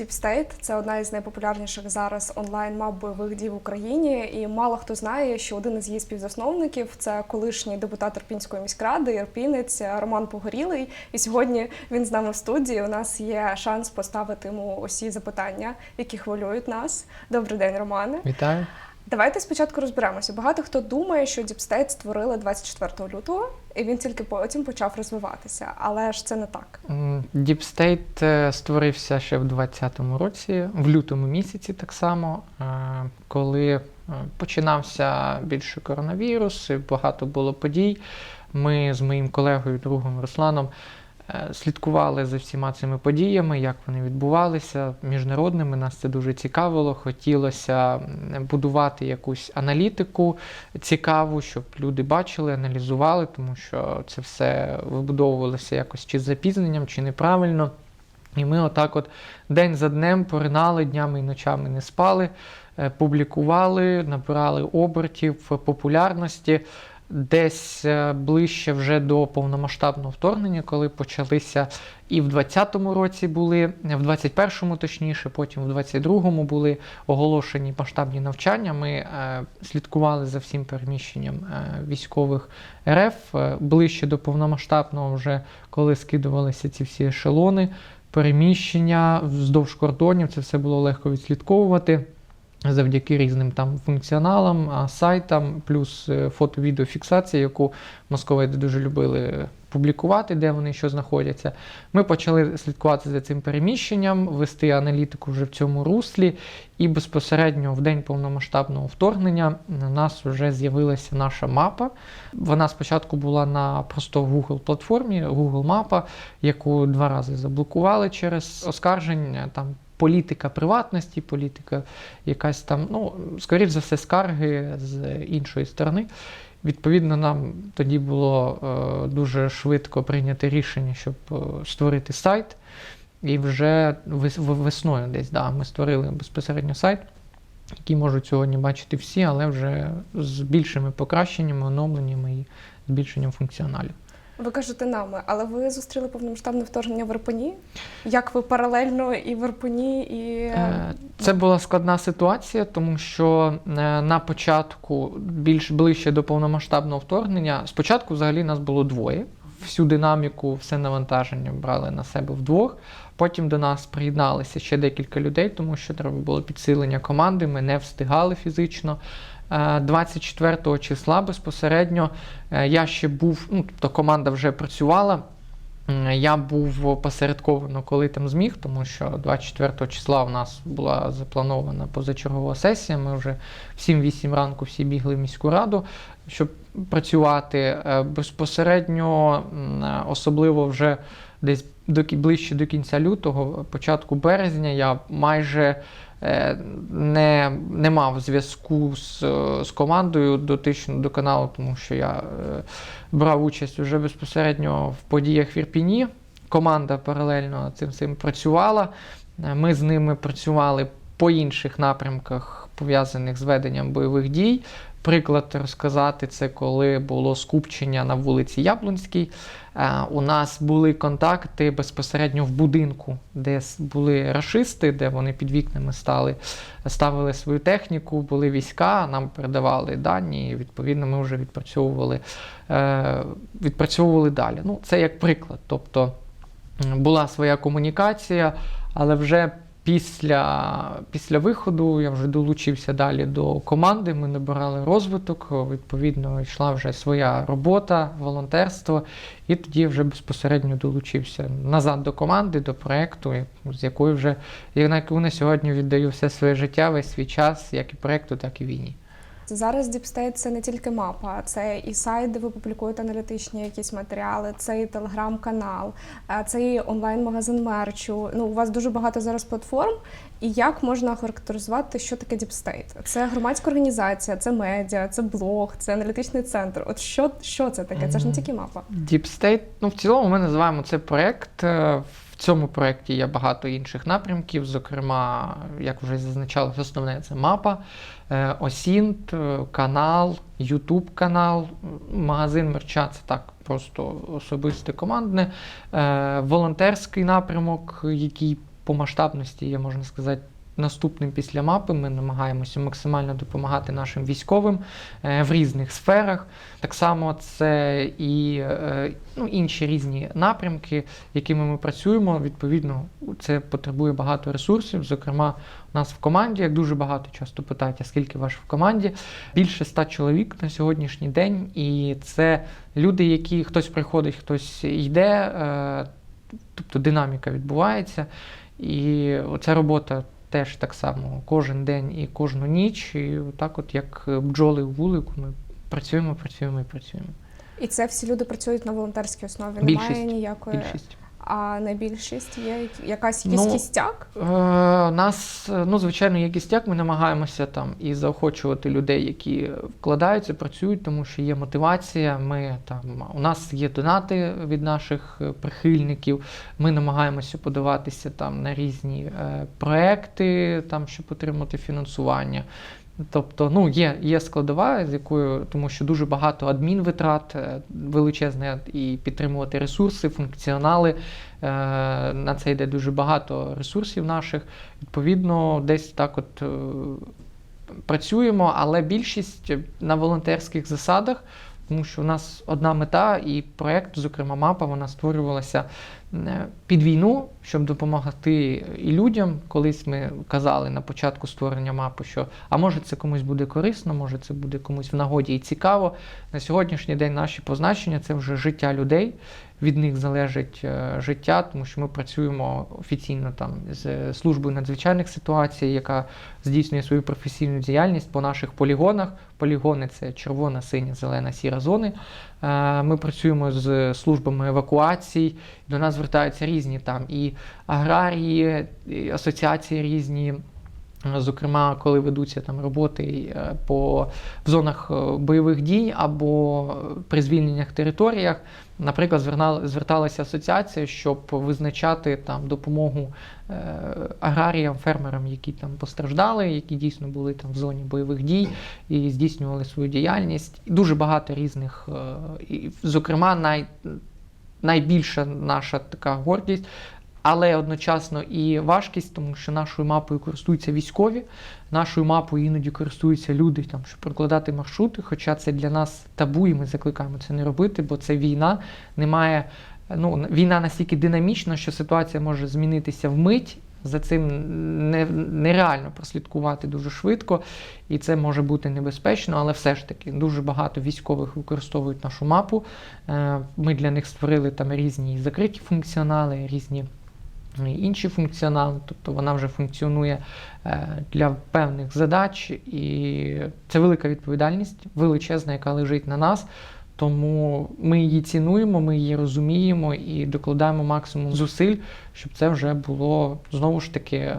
State – це одна із найпопулярніших зараз онлайн-мап бойових дій в Україні. І мало хто знає, що один із її співзасновників це колишній депутат Ірпінської міськради, ірпінець Роман Погорілий. І сьогодні він з нами в студії. У нас є шанс поставити йому усі запитання, які хвилюють нас. Добрий день, Романе. Вітаю. Давайте спочатку розберемося. Багато хто думає, що State створили 24 лютого, і він тільки потім почав розвиватися. Але ж це не так. Е, створився ще в 2020 році, в лютому місяці так само, е, коли е, починався більше коронавірус, і багато було подій. Ми з моїм колегою, другом Русланом слідкували за всіма цими подіями, як вони відбувалися міжнародними. Нас це дуже цікавило. Хотілося будувати якусь аналітику цікаву, щоб люди бачили, аналізували, тому що це все вибудовувалося якось чи з запізненням, чи неправильно. І ми отак от день за днем поринали, днями і ночами не спали, е, публікували, набирали обертів, популярності. Десь е, ближче вже до повномасштабного вторгнення, коли почалися і в 20-му році були, в 21-му точніше, потім в 22-му були оголошені масштабні навчання. Ми е, слідкували за всім переміщенням е, військових РФ е, ближче до повномасштабного, вже коли скидувалися ці всі ешелони, переміщення вздовж кордонів. Це все було легко відслідковувати. Завдяки різним там функціоналам, сайтам, плюс е, фото-відеофіксація, яку московити дуже любили публікувати, де вони що знаходяться. Ми почали слідкувати за цим переміщенням, вести аналітику вже в цьому руслі, і безпосередньо в день повномасштабного вторгнення у нас вже з'явилася наша мапа. Вона спочатку була на просто Google платформі, Google мапа, яку два рази заблокували через оскарження там. Політика приватності, політика якась там, ну, скоріш за все, скарги з іншої сторони. Відповідно, нам тоді було е, дуже швидко прийняти рішення, щоб е, створити сайт. І вже весною десь да, ми створили безпосередньо сайт, який можуть сьогодні бачити всі, але вже з більшими покращеннями, оновленнями і збільшенням функціоналів. Ви кажете нами, але ви зустріли повномасштабне вторгнення в Ірпені? Як ви паралельно і в Ірпені, і Е, Це була складна ситуація, тому що е, на початку, більш ближче до повномасштабного вторгнення, спочатку взагалі нас було двоє. Всю динаміку, все навантаження брали на себе вдвох. Потім до нас приєдналися ще декілька людей, тому що треба було підсилення команди. Ми не встигали фізично. Е, 24 числа безпосередньо е, я ще був, ну тобто команда вже працювала. Я був посередковано, коли там зміг, тому що 24 числа у нас була запланована позачергова сесія. Ми вже в 7-8 ранку всі бігли в міську раду, щоб працювати Е, безпосередньо, е, особливо вже десь до ближче до кінця лютого, початку березня, я майже е, не, не мав зв'язку з, е, з командою дотично до каналу, тому що я е, брав участь уже безпосередньо в подіях в Ірпіні. Команда паралельно цим цим працювала. Е, Ми з ними працювали по інших напрямках, пов'язаних з веденням бойових дій. Приклад розказати це, коли було скупчення на вулиці Яблунській. Е, У нас були контакти безпосередньо в будинку, де були рашисти, де вони під вікнами стали, ставили свою техніку, були війська, нам передавали дані, і відповідно ми вже відпрацьовували, е, відпрацьовували далі. Ну, це як приклад. Тобто була своя комунікація, але вже після, після виходу я вже долучився далі до команди. Ми набирали розвиток, відповідно, йшла вже своя робота, волонтерство, і тоді вже безпосередньо долучився назад до команди, до проєкту, з якою вже як на яку на сьогодні віддаю все своє життя, весь свій час, як і проєкту, так і війні. Зараз State – це не тільки мапа, це і сайт, де ви публікуєте аналітичні якісь матеріали, це і телеграм-канал, е, це і онлайн-магазин мерчу. Ну, у вас дуже багато зараз платформ. І як можна охарактеризувати, що таке State? Це громадська організація, це медіа, це блог, це аналітичний центр. От що, що це таке? Це ж не тільки мапа. State, ну в цілому ми називаємо це проєкт. Е, В цьому проєкті є багато інших напрямків. Зокрема, як вже зазначалось, основне це мапа, Осінт, е, канал, Ютуб канал, магазин мерча це так просто особисте командне, е, волонтерський напрямок, який по масштабності є, можна сказати, наступним після мапи. Ми намагаємося максимально допомагати нашим військовим е, в різних сферах. Так само це і е, ну, інші різні напрямки, якими ми працюємо. Відповідно, це потребує багато ресурсів. Зокрема, у нас в команді, як дуже багато часто питають, а скільки ваш в команді? Більше ста чоловік на сьогоднішній день, і це люди, які хтось приходить, хтось йде, е, тобто динаміка відбувається. І ця робота теж так само кожен день і кожну ніч. І так, от як бджоли в вулику, ми працюємо, працюємо і працюємо. І це всі люди працюють на волонтерській основі. Більшість. Немає ніякої. Більшість. А найбільшість є якась якийсь Ну, кістяк? Е, нас, ну, звичайно, є кістяк, ми намагаємося там і заохочувати людей, які вкладаються, працюють, тому що є мотивація. Ми там у нас є донати від наших е, прихильників. Ми намагаємося подаватися там на різні е, проекти, там, щоб отримати фінансування. Тобто, ну, є, є складова, з якою, тому що дуже багато адмінвитрат, е, величезне і підтримувати ресурси, функціонали. Е, На це йде дуже багато ресурсів наших. Відповідно, десь так от е, працюємо, але більшість на волонтерських засадах, тому що у нас одна мета і проєкт, зокрема мапа, вона створювалася під війну, щоб допомагати і людям. Колись ми казали на початку створення мапи, що а може це комусь буде корисно, може це буде комусь в нагоді і цікаво. На сьогоднішній день наші позначення це вже життя людей. Від них залежить е, життя, тому що ми працюємо офіційно там з службою надзвичайних ситуацій, яка здійснює свою професійну діяльність по наших полігонах. Полігони це червона, синя, зелена, сіра зони. Е, Ми працюємо з службами евакуацій. До нас звертаються різні там і аграрії, асоціації різні. Зокрема, коли ведуться там роботи е, по в зонах е, бойових дій або при звільнених територіях, наприклад, зверталася асоціація, щоб визначати там допомогу е, аграріям, фермерам, які там постраждали, які дійсно були там в зоні бойових дій і здійснювали свою діяльність. Дуже багато різних, зокрема, най, найбільша наша така гордість. Але одночасно і важкість, тому що нашою мапою користуються військові, нашою мапою іноді користуються люди, там, щоб прокладати маршрути. Хоча це для нас табу, і ми закликаємо це не робити, бо це війна. Немає ну, війна настільки динамічна, що ситуація може змінитися вмить. За цим не, нереально прослідкувати дуже швидко, і це може бути небезпечно, але все ж таки дуже багато військових використовують нашу мапу. Е, Ми для них створили там різні закриті функціонали, різні інші функціонали, тобто вона вже функціонує е, для певних задач, і це велика відповідальність, величезна, яка лежить на нас. Тому ми її цінуємо, ми її розуміємо і докладаємо максимум зусиль, щоб це вже було знову ж таки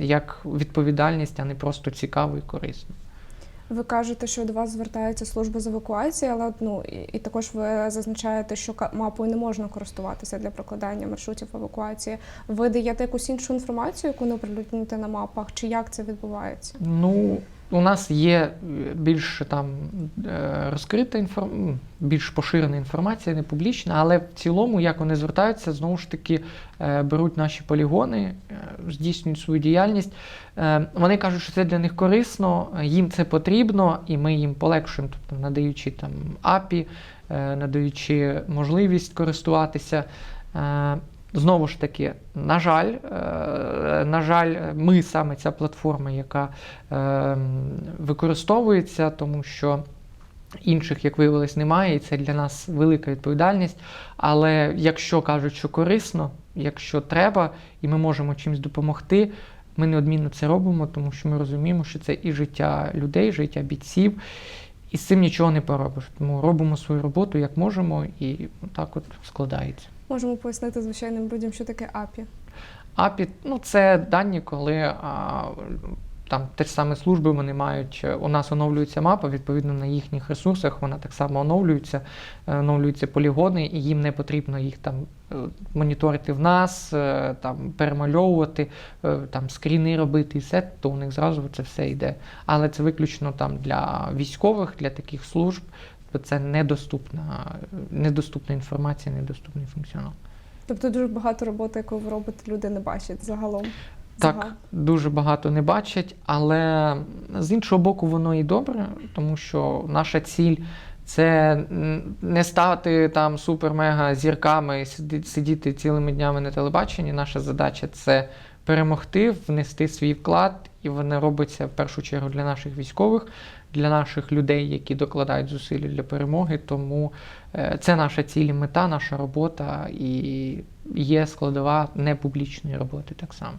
як відповідальність, а не просто цікаво і корисно. Ви кажете, що до вас звертається служба з евакуації, але ну, і, також ви зазначаєте, що мапою не можна користуватися для прокладання маршрутів евакуації. Ви даєте якусь іншу інформацію, яку не оприлюднюєте на мапах, чи як це відбувається? Ну, у нас є е, більш там е, розкрита інформація, більш поширена інформація, не публічна, але в цілому, як вони звертаються, знову ж таки е, беруть наші полігони, здійснюють свою діяльність. Вони кажуть, що це для них корисно, їм це потрібно, і ми їм полегшуємо, тобто надаючи там е, надаючи можливість користуватися. Знову ж таки, на жаль, е, на жаль, ми саме ця платформа, яка е, використовується, тому що інших, як виявилось, немає, і це для нас велика відповідальність. Але якщо кажуть, що корисно, якщо треба, і ми можемо чимось допомогти, ми неодмінно це робимо, тому що ми розуміємо, що це і життя людей, життя бійців. І з цим нічого не поробиш. Тому робимо свою роботу як можемо, і так от складається. Можемо пояснити звичайним людям, що таке API. API, ну це дані, коли а, там те ж саме служби вони мають. е, У нас оновлюється мапа, відповідно на їхніх ресурсах вона так само оновлюється, е, оновлюються полігони, і їм не потрібно їх там е, моніторити в нас, там перемальовувати, там скріни робити і все, то у них зразу це все йде. Але це виключно там для військових, для таких служб. Це недоступна, недоступна інформація, недоступний функціонал. Тобто дуже багато роботи, яку ви робите, люди не бачать загалом. Так, Загал. дуже багато не бачать, але з іншого боку, воно і добре, тому що наша ціль це не стати там супер-мега зірками і сидіти цілими днями на телебаченні. Наша задача це перемогти, внести свій вклад, і воно робиться в першу чергу для наших військових, для наших людей, які докладають зусилля для перемоги. Тому е, це наша ціль і мета, наша робота і є складова непублічної роботи так само.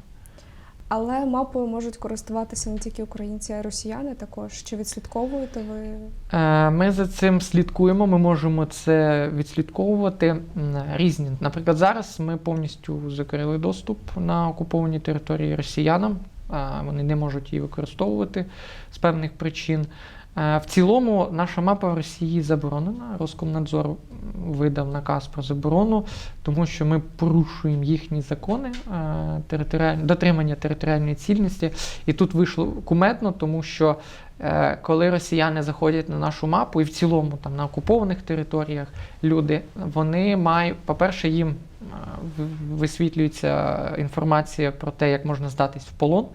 Але мапою можуть користуватися не тільки українці, а й росіяни також. Чи відслідковуєте ви? Е, Ми за цим слідкуємо. Ми можемо це відслідковувати різні. Наприклад, зараз ми повністю закрили доступ на окуповані території росіянам. Вони не можуть її використовувати з певних причин. Е, В цілому наша мапа в Росії заборонена. Роскомнадзор видав наказ про заборону, тому що ми порушуємо їхні закони е, територіаль... дотримання територіальної цільності. І тут вийшло куметно, тому що е, коли росіяни заходять на нашу мапу, і в цілому там на окупованих територіях люди, вони мають, по-перше, їм висвітлюється інформація про те, як можна здатись в полон.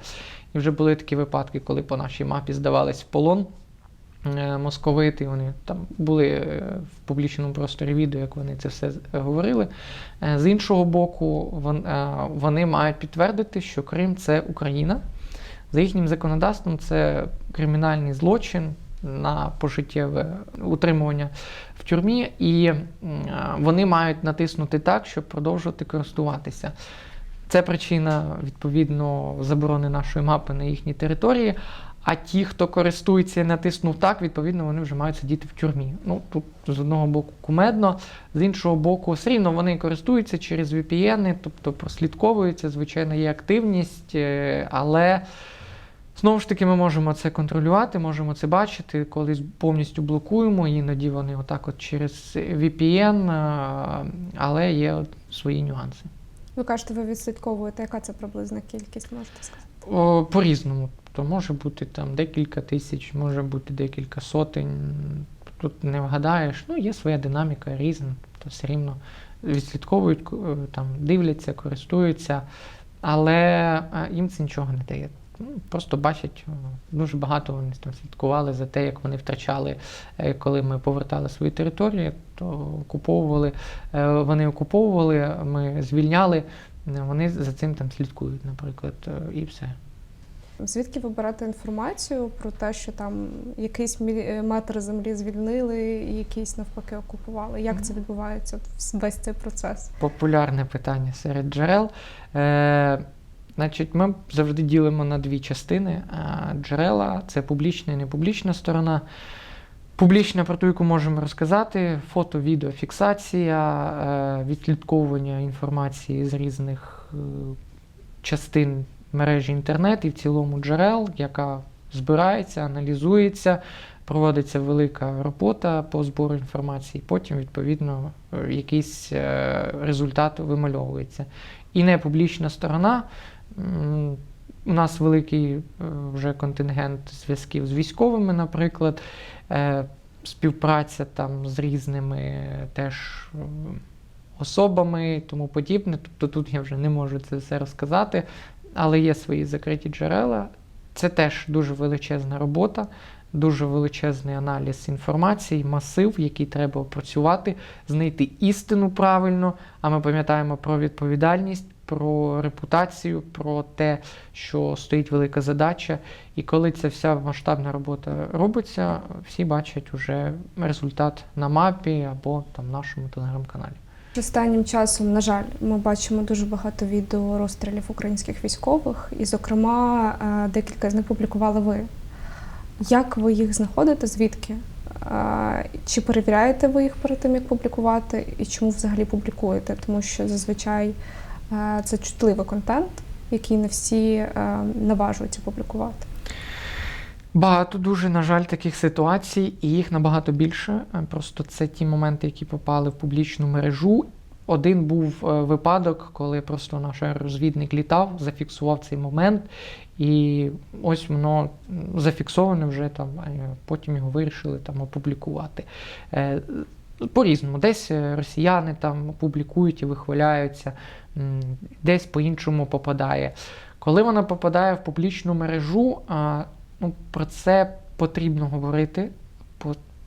І вже були такі випадки, коли по нашій мапі здавались в полон е, московити. Вони там були е, в публічному просторі відео, як вони це все говорили. Е, З іншого боку, е, вони мають підтвердити, що Крим це Україна. За їхнім законодавством це кримінальний злочин на пожиттєве утримування в тюрмі, і е, вони мають натиснути так, щоб продовжувати користуватися. Це причина відповідно заборони нашої мапи на їхній території. А ті, хто користується і натиснув так, відповідно, вони вже мають сидіти в тюрмі. Ну тут з одного боку кумедно, з іншого боку, все рівно вони користуються через VPN, тобто прослідковуються, звичайно, є активність, е, але знову ж таки ми можемо це контролювати, можемо це бачити, коли повністю блокуємо, іноді вони отак от через VPN, е, але є от свої нюанси. Ви кажете, ви відслідковуєте, яка це приблизна кількість, можете сказати? По-різному. То може бути там декілька тисяч, може бути декілька сотень. Тут не вгадаєш. Ну, є своя динаміка різна, то все рівно відслідковують, е, там, дивляться, користуються, але е, їм це нічого не дає. Ну, Просто бачать, е, дуже багато вони там слідкували за те, як вони втрачали, е, коли ми повертали свої території, то окуповували, е, вони окуповували, ми звільняли, вони за цим там слідкують, наприклад, і все. Звідки ви берете інформацію про те, що там якийсь метр землі звільнили, і якийсь навпаки окупували? Як це відбувається весь цей процес? Популярне питання серед джерел. Значить, ми завжди ділимо на дві частини. Е, Джерела це публічна і непублічна сторона. Публічна, про ту, яку можемо розказати, фото, відео, фіксація, е, відслідковування інформації з різних е, частин мережі інтернет і в цілому джерел, яка збирається, аналізується, проводиться велика робота по збору інформації, потім, відповідно, якийсь результат вимальовується. І непублічна сторона. У нас великий е, вже контингент зв'язків з військовими, наприклад, е, співпраця там з різними теж особами і тому подібне. Тобто тут я вже не можу це все розказати, але є свої закриті джерела. Це теж дуже величезна робота, дуже величезний аналіз інформації, масив, який треба опрацювати, знайти істину правильно. А ми пам'ятаємо про відповідальність, про репутацію, про те, що стоїть велика задача. І коли ця вся масштабна робота робиться, всі бачать уже результат на мапі або там нашому телеграм-каналі. Останнім часом, на жаль, ми бачимо дуже багато відео розстрілів українських військових, і, зокрема, е, декілька з них публікували ви. Як ви їх знаходите? Звідки? Е, Чи перевіряєте ви їх перед тим, як публікувати, і чому взагалі публікуєте? Тому що зазвичай це чутливий контент, який не всі е, наважуються публікувати. Багато дуже, на жаль, таких ситуацій, і їх набагато більше. Е, Просто це ті моменти, які попали в публічну мережу. Один був е, випадок, коли просто наш розвідник літав, зафіксував цей момент, і ось воно зафіксоване вже там, е, потім його вирішили там опублікувати. По-різному. Десь е, росіяни там публікують і вихваляються, десь по-іншому попадає. Коли вона попадає в публічну мережу, ну, про це потрібно говорити,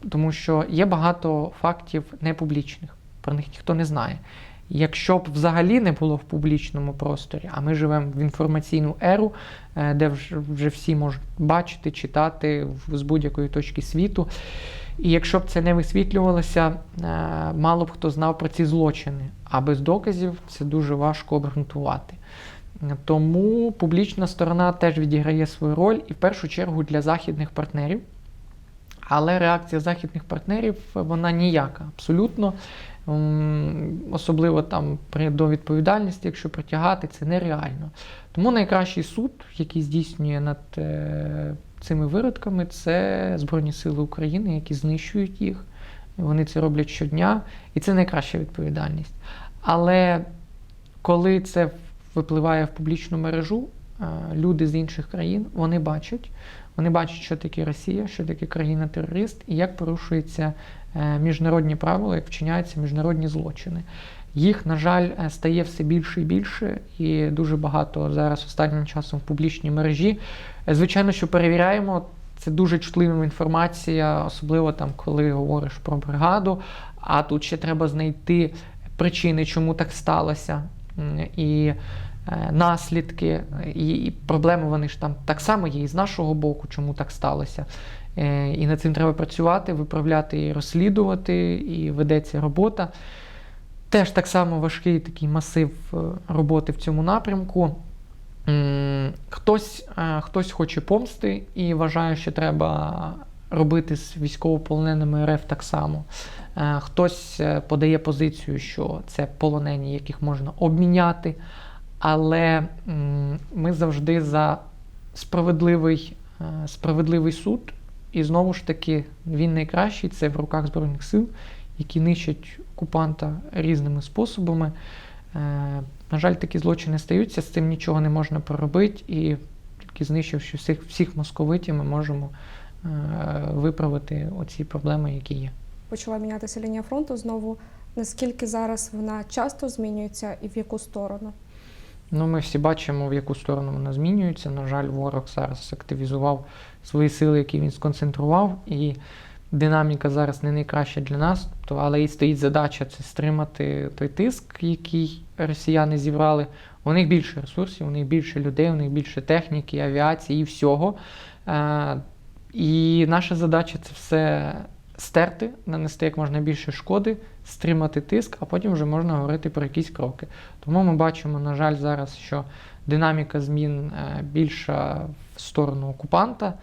тому що є багато фактів непублічних, про них ніхто не знає. Якщо б взагалі не було в публічному просторі, а ми живемо в інформаційну еру, е, де вже всі можуть бачити, читати з будь-якої точки світу. І якщо б це не висвітлювалося, е, мало б хто знав про ці злочини. А без доказів це дуже важко обґрунтувати. Тому публічна сторона теж відіграє свою роль і в першу чергу для західних партнерів. Але реакція західних партнерів вона ніяка, абсолютно. Особливо там до відповідальності, якщо притягати, це нереально. Тому найкращий суд, який здійснює над е, цими виродками, це Збройні Сили України, які знищують їх. Вони це роблять щодня, і це найкраща відповідальність. Але коли це випливає в публічну мережу, е, люди з інших країн вони бачать, вони бачать, що таке Росія, що таке країна-терорист, і як порушуються е, міжнародні правила, як вчиняються міжнародні злочини. Їх, на жаль, е, стає все більше і більше, і дуже багато зараз останнім часом в публічній мережі. Е, Звичайно, що перевіряємо. Це дуже чутлива інформація, особливо там, коли говориш про бригаду. А тут ще треба знайти причини, чому так сталося, і е, наслідки, і, проблеми вони ж там так само є і з нашого боку, чому так сталося. І над цим треба працювати, виправляти і розслідувати, і ведеться робота. Теж так само важкий такий масив е, роботи в цьому напрямку. Хтось, е, хтось хоче помсти і вважає, що треба робити з військовополоненими РФ так само. Е, Хтось подає позицію, що це полонені, яких можна обміняти. Але ми завжди за справедливий, справедливий суд. І знову ж таки, він найкращий це в руках Збройних сил, які нищать окупанта різними способами. Е, На жаль, такі злочини стаються, з цим нічого не можна поробити, і тільки знищивши всіх, всіх московитів, ми можемо е, виправити оці проблеми, які є. Почала мінятися лінія фронту знову. Наскільки зараз вона часто змінюється і в яку сторону? Ну, ми всі бачимо, в яку сторону вона змінюється. На жаль, ворог зараз активізував свої сили, які він сконцентрував, і динаміка зараз не найкраща для нас. То, але і стоїть задача це стримати той тиск, який росіяни зібрали. У них більше ресурсів, у них більше людей, у них більше техніки, авіації і всього. Е, і наша задача це все стерти, нанести як можна більше шкоди, стримати тиск, а потім вже можна говорити про якісь кроки. Тому ми бачимо, на жаль, зараз, що динаміка змін е, більша в сторону окупанта.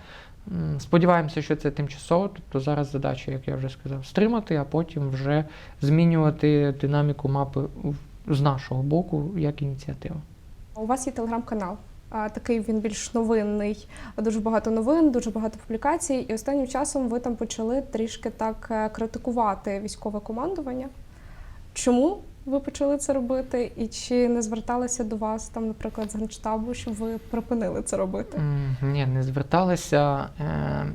Сподіваємося, що це тимчасово. Тобто зараз задача, як я вже сказав, стримати, а потім вже змінювати динаміку мапи з нашого боку як ініціатива. У вас є телеграм-канал. Такий він більш новинний, дуже багато новин, дуже багато публікацій. І останнім часом ви там почали трішки так е, критикувати військове командування. Чому ви почали це робити? І чи не зверталися до вас там, наприклад, з генштабу, щоб ви припинили це робити? М, Ні, не зверталися. Е,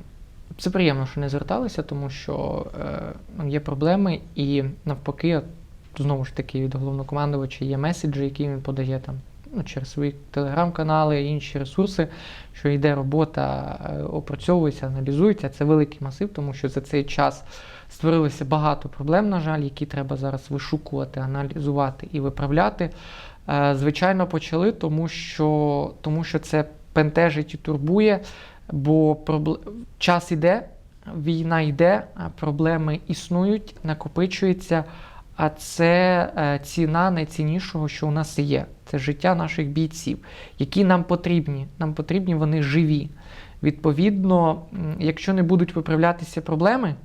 Це приємно, що не зверталися, тому що е, є проблеми, і навпаки, знову ж таки, від головнокомандувача є меседжі, які він подає там ну, через свої телеграм-канали, інші ресурси, що йде робота, е, опрацьовується, аналізується. Це великий масив, тому що за цей час створилося багато проблем, на жаль, які треба зараз вишукувати, аналізувати і виправляти. Е, Звичайно, почали, тому що, тому що це пентежить і турбує, бо пробл... час іде, війна йде, проблеми існують, накопичуються. А це е, ціна найціннішого, що у нас є. Це життя наших бійців, які нам потрібні. Нам потрібні вони живі. Відповідно, якщо не будуть виправлятися проблеми,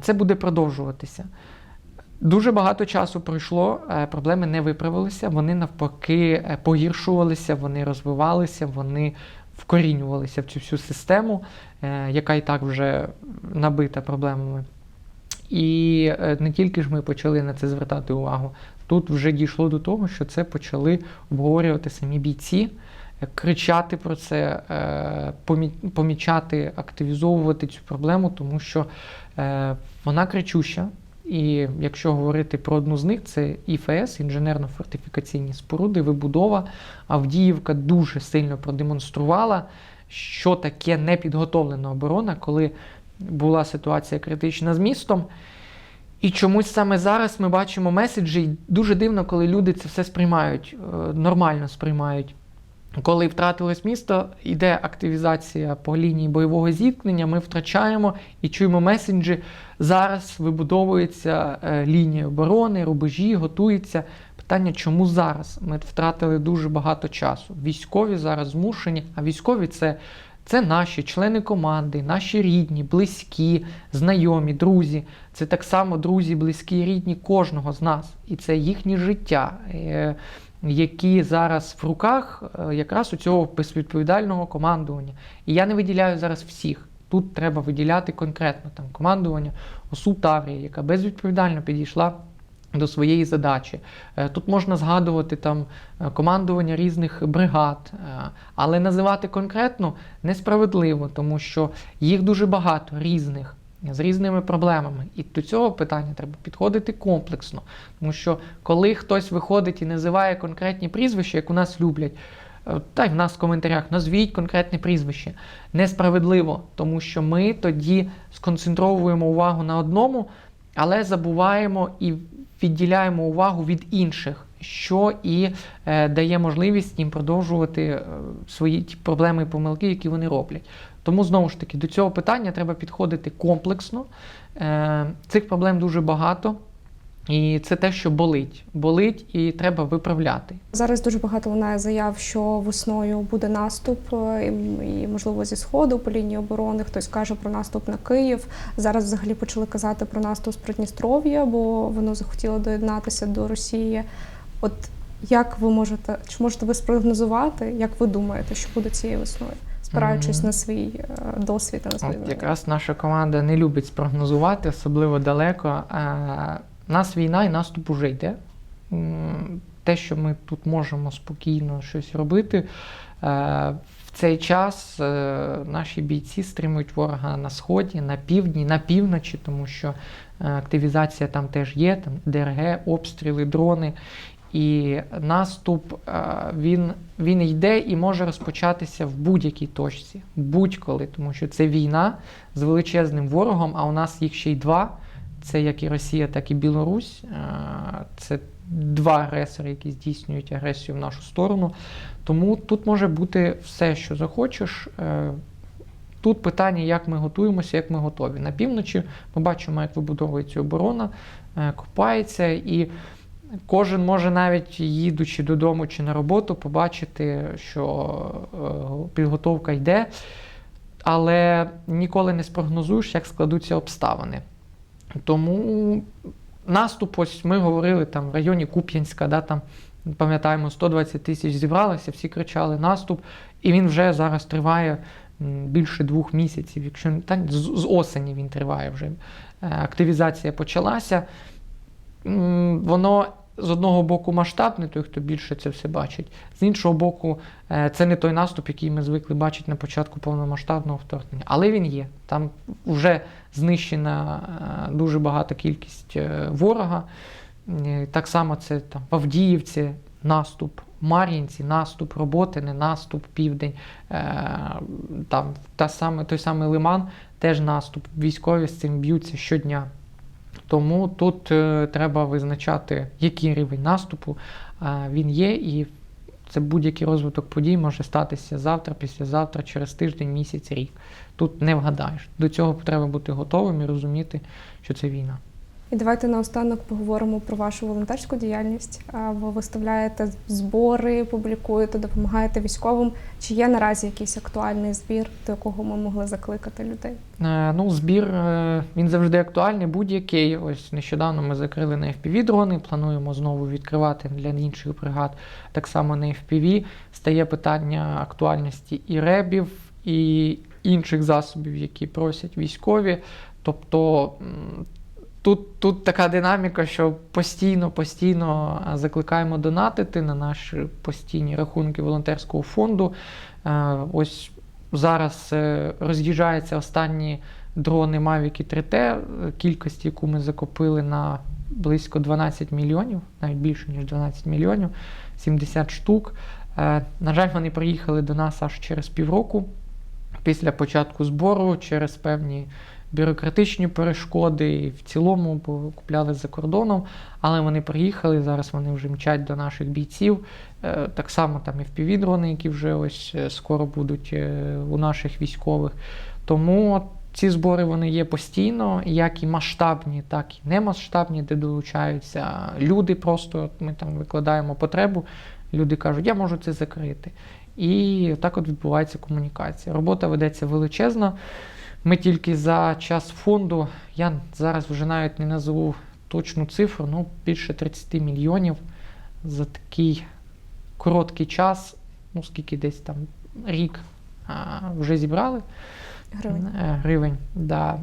це буде продовжуватися. Дуже багато часу пройшло, е, проблеми не виправилися, вони навпаки е, погіршувалися, вони розвивалися, вони вкорінювалися в цю всю систему, е, яка і так вже набита проблемами. І е, не тільки ж ми почали на це звертати увагу, тут вже дійшло до того, що це почали обговорювати самі бійці, е, кричати про це, е, помічати, активізовувати цю проблему, тому що е, вона кричуща. І якщо говорити про одну з них, це ІФС, інженерно-фортифікаційні споруди, вибудова. Авдіївка дуже сильно продемонструвала, що таке непідготовлена оборона, коли була ситуація критична з містом. І чомусь саме зараз ми бачимо меседжі, і дуже дивно, коли люди це все сприймають, е, нормально сприймають. Коли втратилось місто, йде активізація по лінії бойового зіткнення, ми втрачаємо і чуємо меседжі. Зараз вибудовується е, лінія оборони, рубежі, готується. Питання, чому зараз? Ми втратили дуже багато часу. Військові зараз змушені, а військові це, це наші члени команди, наші рідні, близькі, знайомі, друзі. Це так само друзі, близькі, рідні кожного з нас. І це їхнє життя. Які зараз в руках е, якраз у цього безвідповідального командування. І я не виділяю зараз всіх. Тут треба виділяти конкретно там командування ОСУ Таврія, яка безвідповідально підійшла до своєї задачі. Е, Тут можна згадувати там е, командування різних бригад, але називати конкретно несправедливо, тому що їх дуже багато різних. З різними проблемами. І до цього питання треба підходити комплексно. Тому що коли хтось виходить і називає конкретні прізвища, як у нас люблять, е, та й в нас в коментарях назвіть конкретне прізвище. Несправедливо, тому що ми тоді сконцентровуємо увагу на одному, але забуваємо і відділяємо увагу від інших, що і е, дає можливість їм продовжувати е, свої ті проблеми і помилки, які вони роблять. Тому знову ж таки до цього питання треба підходити комплексно. Е, цих проблем дуже багато. І це те, що болить. Болить і треба виправляти. Зараз дуже багато лунає заяв, що весною буде наступ, е, і, можливо зі сходу по лінії оборони. Хтось каже про наступ на Київ. Зараз взагалі почали казати про наступ з Придністров'я, бо воно захотіло доєднатися до Росії. От як ви можете, чи можете ви спрогнозувати, як ви думаєте, що буде цією весною, спираючись Мгм. на свій е, досвід на От якраз наша команда не любить спрогнозувати, особливо далеко. А, нас війна і наступ уже йде. Те, що ми тут можемо спокійно щось робити. е, В цей час е, наші бійці стримують ворога на сході, на півдні, на півночі, тому що е, активізація там теж є, там ДРГ, обстріли, дрони. І наступ е, він, він йде і може розпочатися в будь-якій точці, будь-коли, тому що це війна з величезним ворогом, а у нас їх ще й два. Це як і Росія, так і Білорусь. Е, Це два агресори, які здійснюють агресію в нашу сторону. Тому тут може бути все, що захочеш. Е, Тут питання, як ми готуємося, як ми готові. На півночі ми бачимо, як вибудовується оборона, копається, і кожен може навіть їдучи додому чи на роботу, побачити, що е, підготовка йде, але ніколи не спрогнозуєш, як складуться обставини. Тому наступ, ось ми говорили там в районі Куп'янська, да, там, пам'ятаємо, 120 тисяч зібралися, всі кричали наступ, і він вже зараз триває більше двох місяців. Якщо з, з осені він триває вже. Е, Активізація почалася. Воно з одного боку масштабне, той, хто більше це все бачить. З іншого боку, е, це не той наступ, який ми звикли бачити на початку повномасштабного вторгнення. Але він є. Там вже знищена е, дуже багата кількість е, ворога. Так само це там в Авдіївці наступ, Мар'їнці наступ, роботи, не наступ, південь. Там та саме, той самий Лиман теж наступ. Військові з цим б'ються щодня. Тому тут е, треба визначати, який рівень наступу е, він є, і це будь-який розвиток подій може статися завтра, післязавтра, через тиждень, місяць, рік. Тут не вгадаєш. До цього треба бути готовим і розуміти, що це війна. І давайте наостанок поговоримо про вашу волонтерську діяльність. Ви виставляєте збори, публікуєте, допомагаєте військовим. Чи є наразі якийсь актуальний збір, до якого ми могли закликати людей? Е, Ну, збір е, він завжди актуальний, будь-який. Ось нещодавно ми закрили на FPV дрони, плануємо знову відкривати для інших бригад. Так само на FPV стає питання актуальності і ребів, і інших засобів, які просять військові. Тобто тут, тут така динаміка, що постійно, постійно е, закликаємо донатити на наші постійні рахунки волонтерського фонду. Е, Ось зараз е, роз'їжджаються останні дрони Mavic 3T, е, кількості, яку ми закупили на близько 12 мільйонів, навіть більше ніж 12 мільйонів, 70 штук. На жаль, вони приїхали до нас аж через півроку після початку збору, через певні бюрократичні перешкоди, і в цілому купляли за кордоном, але вони приїхали. Зараз вони вже мчать до наших бійців. Е, Так само там і впівдрони, які вже ось е, скоро будуть е, у наших військових. Тому ці збори вони є постійно, як і масштабні, так і немасштабні, де долучаються люди. Просто ми там викладаємо потребу. Люди кажуть, я можу це закрити. І так от відбувається комунікація. Робота ведеться величезна. Ми тільки за час фонду, я зараз вже навіть не назову точну цифру, ну більше 30 мільйонів за такий короткий час, ну скільки десь там рік а, вже зібрали Гривень. Е, гривень. Да.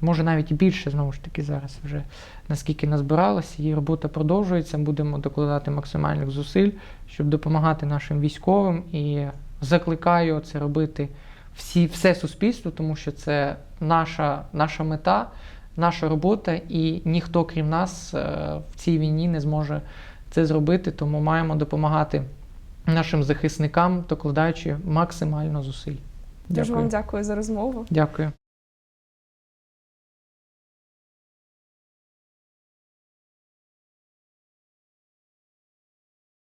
Може навіть і більше, знову ж таки, зараз вже наскільки назбиралося, і робота продовжується. Будемо докладати максимальних зусиль, щоб допомагати нашим військовим. І закликаю це робити всі, все суспільство, тому що це наша, наша мета, наша робота, і ніхто, крім нас, е, в цій війні не зможе це зробити. Тому маємо допомагати нашим захисникам, докладаючи максимально зусиль. Дуже Дякую. вам дякую за розмову. Дякую.